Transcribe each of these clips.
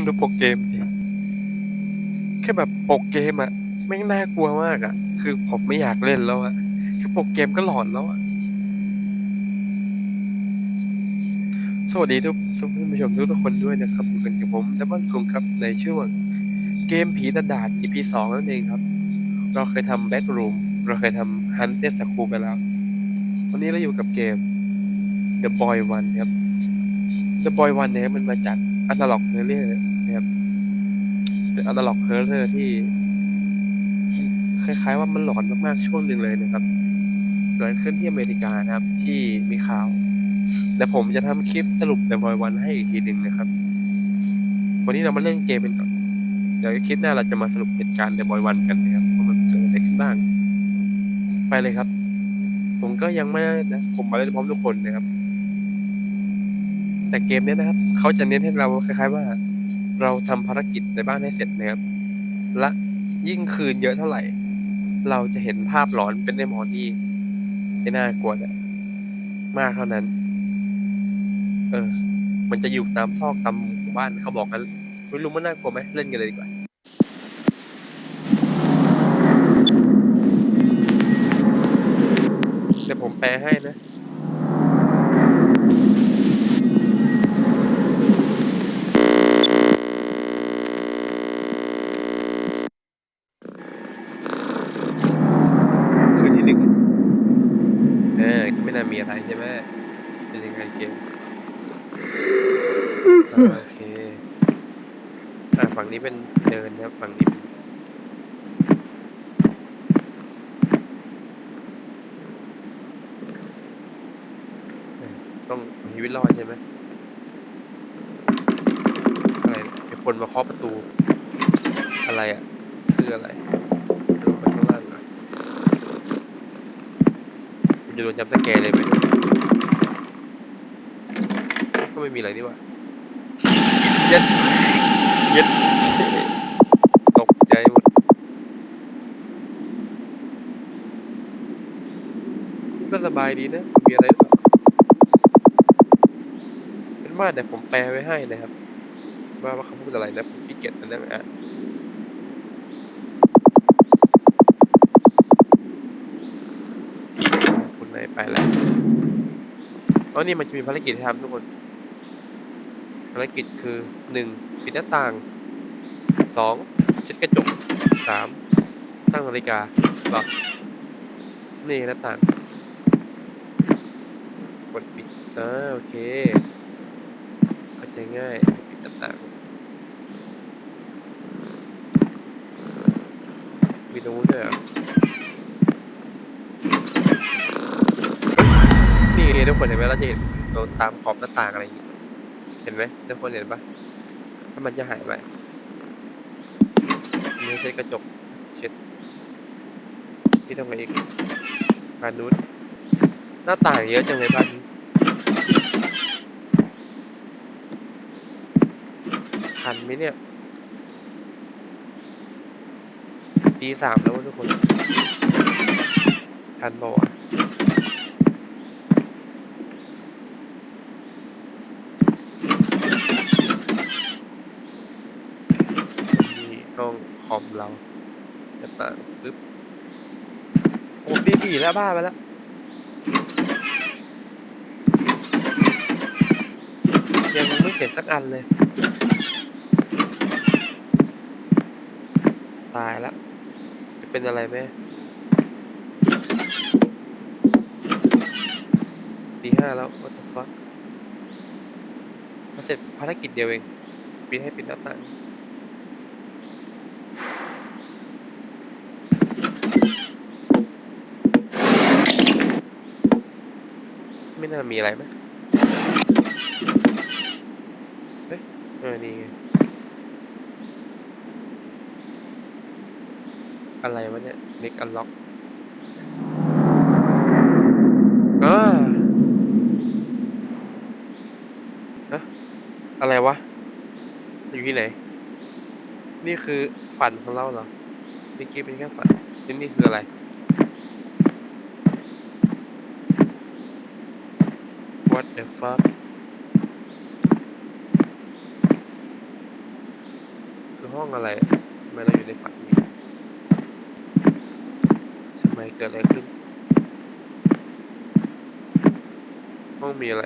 คนดูปกเกมดิแค่แบบปกเกมอะแม่งน่ากลัวมากอะคือผมไม่อยากเล่นแล้วอะแค่ปกเกมก็หลอนแล้วอะสวัสดีทุกท่านผู้ชมทุกคนด้วยนะครับอยู่กันกับผมดับเบิลคุงครับในช่วงเกมผีตาดาด EP สองนั่นเองครับ เราเคยทำแบ็กรูมเราเคยทำฮันเตสคูไปแล้ว วันนี้เราอยู่กับเกม The Boy One ครับ The Boy One เนี่ยมันมาจาก Analog Horror นะครับ เป็น Analog Horror ที่ คล้ายๆว่ามันหลอนมากๆช่วงหนึ่งเลยนะครับเกิดขึ้นที่อเมริกานะครับ ที่มีข่าว และผมจะทำคลิปสรุป The Boy One ให้อีกทีหนึ่งนะครับ วันนี้เรามาเล่นเกมกันก่อนเดี๋ยวคลิปหน้าเราจะมาสรุปเหตุการณ์ The Boy One กันนะครับว่ามันเกิดอะไรขึ้นบ้าง ไปเลยครับ ผมก็ยังไม่ได้นะผมมาเล่นพร้อมทุกคนนะครับ แต่เกมเนี้ยนะครับเขาจะเน้นให้เราคล้ายๆว่า เราทำภารกิจในบ้านให้เสร็จนะครับ และยิ่งคืนเยอะเท่าไหร่ เราจะเห็นภาพหลอนเป็นในมอนที่ไม่น่ากลัวเนี่ยมากเท่านั้น เออ มันจะอยู่ตามซอกตามมุมของบ้านเขาบอกกันไม่รู้มันน่ากลัวไหมเล่นกันเลยดีกว่าเดี๋ยวผมแปลให้นะ คืนที่หนึ่งเออไม่น่ามีอะไรใช่ไหมเป็นยังไงเกมอ่าโอเค อ่าฝั่งนี้เป็นเดินนะครับ ฝั่งนี้เป็นเออ ต้องชีวิตรอดใช่ไหมอะไรมีคนมาเคาะประตู อะไรอะ คืออะไรลงไปข้างล่างก่อนจะโดนจับสแกร์เลยไหมก็ไม่มีอะไรนี่ว่าเย็ดเย็ดตกใจหมดก็สบายดีนะ มีอะไรหรอเป็น ว่าแต่ผมแปลไว้ให้นะครับว่าว่าเขาพูดอะไรนะผมขี้เกียจมานั่งอ่านคุณนายไปแล้วอ๋อนี่มันจะมีภารกิจให้ทำทุกคน ภารกิจคือหนึ่งปิดหน้าต่างสองเช็ดกระจกสามตั้งนาฬิกาหรอนี่หน้าต่างกดปิดอ่าโอเค ใจง่ายปิดต่างๆมีตรงนู้นด้วยหรอนี่ทุกคนเห็นไหมเราจะเห็นตรงตามขอบหน้าต่างอะไรอย่างงี้เห็นไหมทุกคนเห็นปะถ้ามันจะหายไปนี่เช็ดกระจกเช็ดที่ทำไงอีกบานนู้นหน้าต่างเยอะจังเลยบ้านนี้ ทันไหมเนี่ยตีสามแล้วทุกคน ทันบอกว่านี่ห้องคอมเราหน้าต่างปึ๊บโอ้ตีสี่แล้วบ้าไปแล้วยังไม่เสร็จสักอันเลยายแล้วจะเป็นอะไรไหมตีห้าแล้ว what the fuck มาเสร็จภารกิจเดียวเองปิดให้ปิดหน้าต่างไม่น่ามีอะไรไหมเฮ้ยเออนี่ไง อะไรวะเนี่ย Make Unlock อ่าฮะอะไรวะ อยู่ที่ไหน นี่คือฝันของเราเหรอเมื่อกี้เป็นแค่ฝันนี่นี่คืออะไร What the fuck คือห้องอะไรทำไมเราอยู่ในฝันนี้ มเกิดอะไรขึ้น ห้องมีอะไร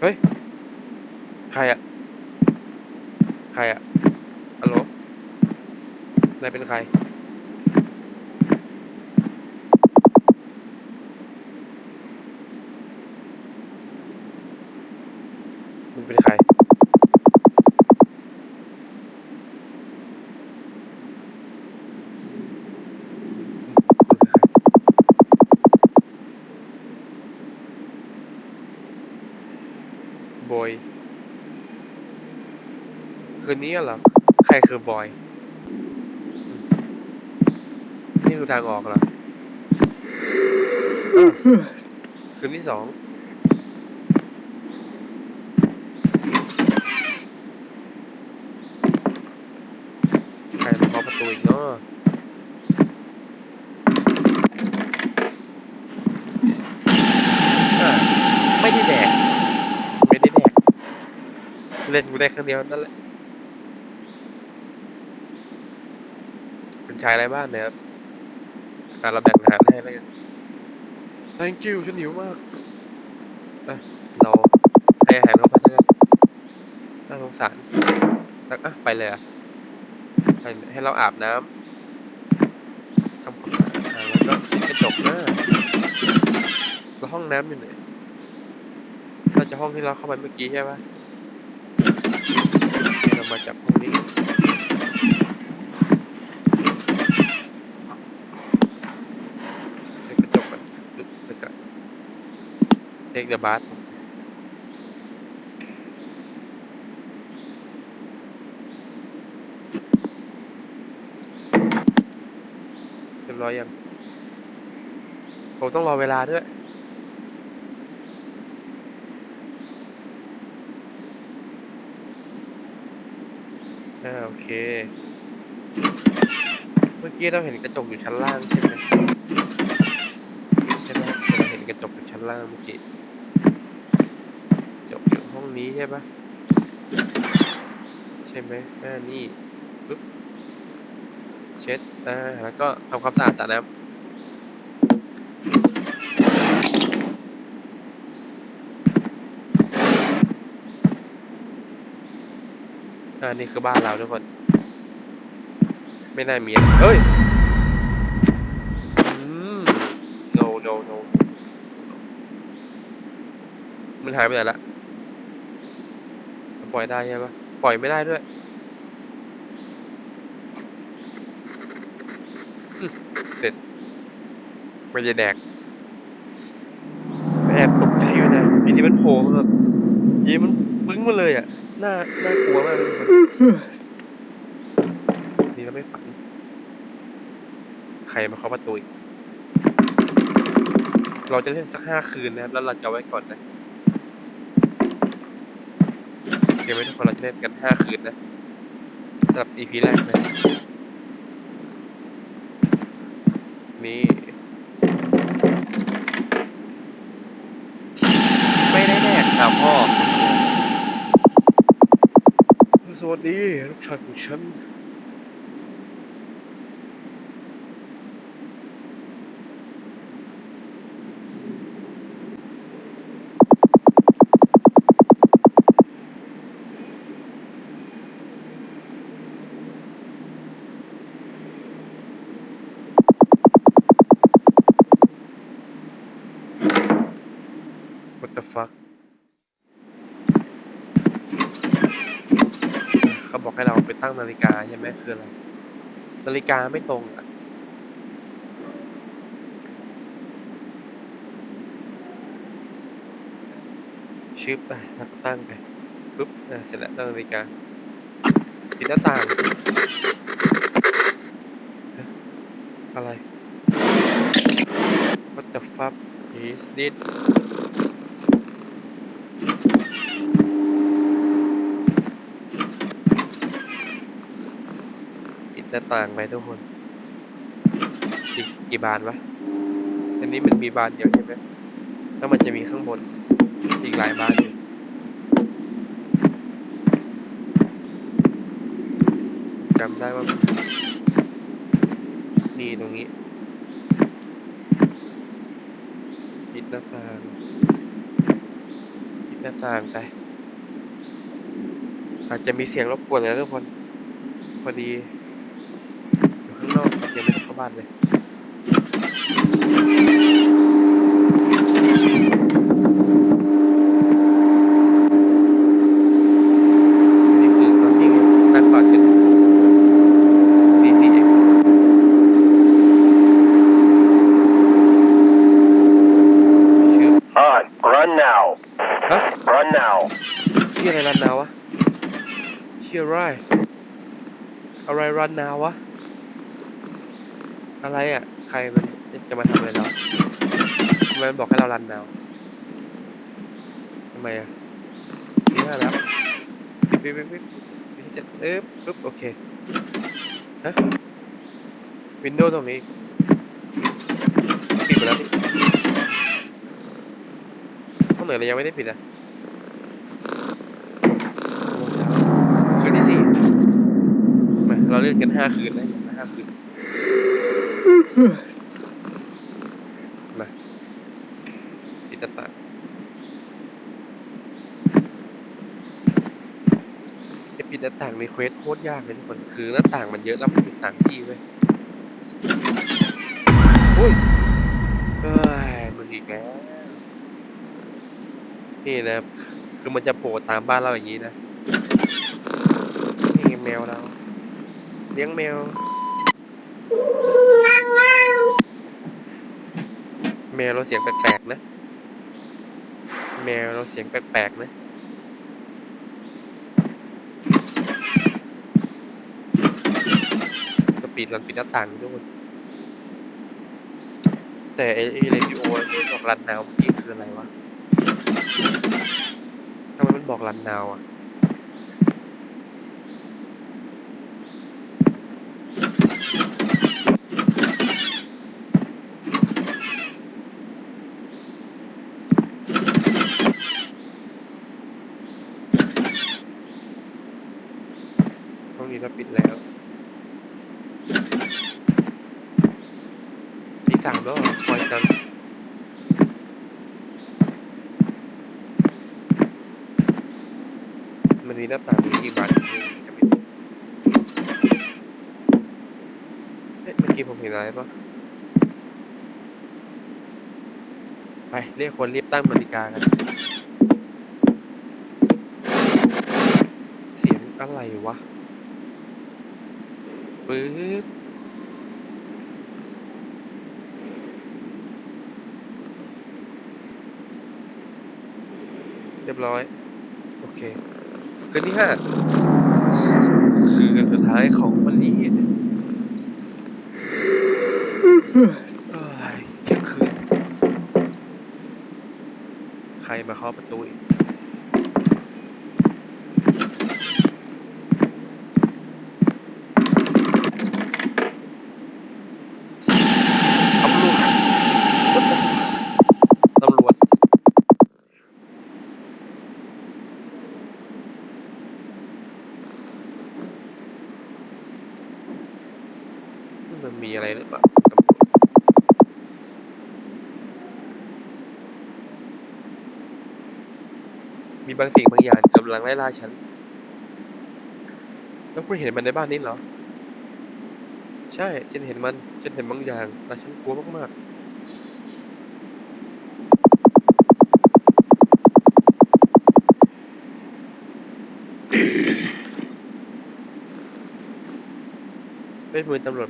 เฮ้ย ใครอะใครอะฮัลโหลนายเป็นใครมึงเป็นใคร คืนนี้เหรอ ใครคือบอยอืมนี่คือทางออกเหรออ้าวคืนที่สอง ใครมาเคาะประตูอีกเนาะอะไม่ได้แดก ไม่ได้แดก เล่นกูได้ครั้งเดียวนั่นแหละ เป็นชายอะไรบ้างนี่ยครับอะเราแบ่งอาหารให้แล้วกัน thank you ฉันหิวมากอะเราให้อาหารเขาไปแล้วน่าสงสารแล้วอะไปเลยอะให้ให้เราอาบน้ำทำความสะอาดแล้วก็เช็ดกระจกหน้าแล้วห้องน้ำอยู่ไหนเราจะห้องที่เราเข้าไปเมื่อกี้ใช่ปะโอเรามาจากห้องนี้ เช็ดกระจกก่อนปึ๊บแล้วก็ เทคเดอะบาร์เรียบร้อยยัง ผมต้องรอเวลาด้วยอ่าโอเค เมื่อกี้เราเห็นกระจกอยู่ชั้นล่างใช่ไหมใช่ไหมเราเห็นกระจกอยู่ชั้นล่างเมื่อกี้ องนี้ใช่ปะใช่ไหมอ่านี่ปึ๊บเช็ดอ่าแล้วก็ทำความสะอาดสระน้ำอ่านี่คือบ้านเราทุกคน ไม่น่ามีเฮ้ยอืม no no no มันหายไปไหนละ ปล่อยได้ใช่ปะปล่อยไม่ได้ด้วย เสร็จ ไม่จะแดกแอบตกใจอยู่นะอยีที่มันโผล่มาแบบยีมันปึ้งมาเลยอะ น่า น่ากลัวมากเลยนี่เราไม่ฝัน ใครมาเคาะประตูอีกเราจะเล่นสักห้าคืนนะครับ แล้วเราจะไว้ก่อนนะ เกมไม่ทุกคนเราจะเล่นกันห้าคืนนะสำหรับ EP แรกนะนี่ไม่ได้แน่ครับพ่อสวัสดีลูกชายของฉัน fuck เขาบอกให้เราไปตั้งนาฬิกาใช่ไหมคืออะไร นาฬิกาไม่ตรงอะชึบไปแล้วก็ตั้งไปปุ๊บเสร็จแล้วตั้งนาฬิกาปิดหน้าต่าง อะไร What the fuck is this หน้าต่างไปทุกคนอีกกี่บานวะอันนี้มันมีบานเดียวใช่ไหมแล้วมันจะมีข้างบนอีกหลายบานอยู่จำได้ว่ามันนี่ตรงนี้ปิดหน้าต่างปิดหน้าต่างไปอาจจะมีเสียงรบกวนนะทุกคน พอดี อยู่ข้างนอกครับยังไม่ได้ เข้าบ้านเลยนี่คือตอนที่นั่งก่อนกันดีซีเองชื่อ On. Run now. ฮะ Run now. ชื่ออะไรรันนาวะชื่ออะไรอะไรรันนาวะ อะไรอะ ใครมันจะมาทำอะไรเราทำไมมันบอกให้เรารันนาวทำไมอะนี่น่ารักปิ๊บปิ๊บปิ๊บปิ๊บปิ๊บเสร็จปึ๊บปึ๊บโอเคฮะวินโดว์ตรงนี้ปิดไปแล้วนี่ห้องไหนเรายังไม่ได้ปิดอะโมงเช้าคืนที่สี่มาเราเล่นกันห้าคืนนะห้าคืน มาปิดหน้าต่างไอปิดหน้าต่างในเควสโคตรยากเลยทุกคนคือหน้าต่างมันเยอะแล้วมันปิดต่างที่เว้ยอุ้ยเอ้ยมึงอีกแล้วนี่นะคือมันจะโผล่ตามบ้านเราอย่างนี้นะนี่แมวเรา เลี้ยงแมว แมวเราเสียงแปลกๆนะ แมวเราเสียงแปลกๆนะ สปีดรันปิดหน้าต่างด้วยแต่ไอ้ไอ้เรดิโอที่บอกรันนาวเมื่อกี้คืออะไรวะทำไมมันบอกรันนาวอะ ห้องนี้เราปิดแล้ว ที่สามแล้วคอยจังมันมีหน้าต่างกี่บานจะไม่เอ๊ะเมื่อกี้ผมเห็นอะไรปะไป เรียกคนรีบตั้งนาฬิกากันเสียงอะไรวะ ปึ๊บเรียบร้อย โอเคคืนที่ห้าคือคืนสุดท้ายของวันนี้เอ้ยเที่ยงคืน ใครมาเคาะประตูอีก อะไรหรือเปล่าตำรวจมีบางสิ่งบางอย่างกำลังไล่ล่าฉัน แล้วคุณเห็นมันในบ้านนี้เหรอ ใช่ ฉันเห็นมัน ฉันเห็นบางอย่าง แต่ฉันกลัวมากๆเฮ้ยมือตำรวจ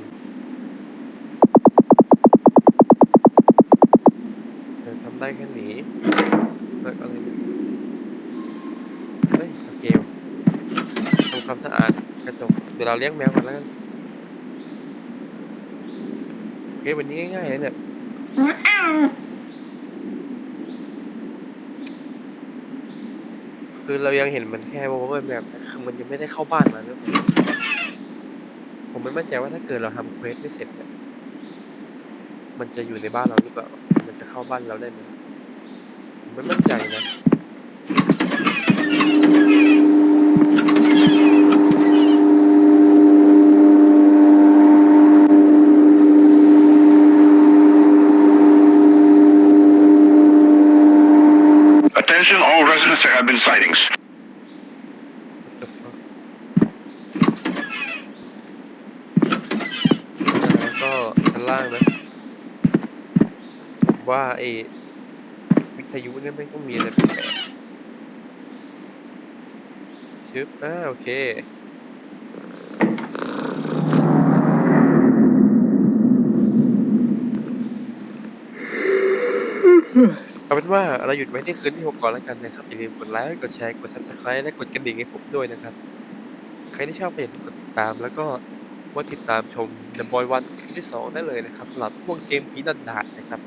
ได้แค่หนีแล้วอะไรเนี่ยเฮ้ยโอเคทำความสะอาดกระจกเดี๋ยวเราเลี้ยงแมวก่อนแล้วกันโอเควันนี้ง่ายๆเลยเนี่ยคือเรายังเห็นมันแค่ว่ามันแบบคือมันยังไม่ได้เข้าบ้านมาเลยผมไม่มั่นใจว่าถ้าเกิดเราทำเควสไม่เสร็จเนี่ยมันจะอยู่ในบ้านเราหรือเปล่า มันจะเข้าบ้านเราได้ไหม ไม่มั่นใจนะ Attention, all residents, there have been sightings. What the fuck แล้วก็ชั้นล่างนะผมว่าไอ้วิ ทยุเนี่ยไม่ต้องมีอะไรแปลกๆชึบอ่าโอเค เอาเป็นว่าเราหยุดไว้ที่คืนที่หกก่อนแล้วกันนะครับอย่าลืมกดไลค์กดแชร์กด subscribe และกดกระดิ่งให้ผมด้วยนะครับ ใครที่ชอบเพจกดติดตามแล้วก็ว่าติดตามชม The Boy One ที่สองได้เลยนะครับสำหรับพวกเกมผีดันดาดนะครับ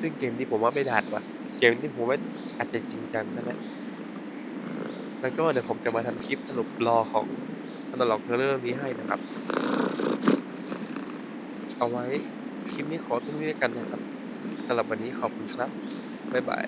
ซึ่งเกมนี้ผมว่าไม่ดัดว่ะ เกมนี้ผมว่าอาจจะจริงจังนั่นแหละแล้วก็เดี๋ยวผมจะมาทำคลิปสรุปรอของ Analog Horror นี้ให้นะครับ เอาไว้คลิปนี้ขอตรงนี้กันนะครับสำหรับวันนี้ขอบคุณครับ บ๊ายบาย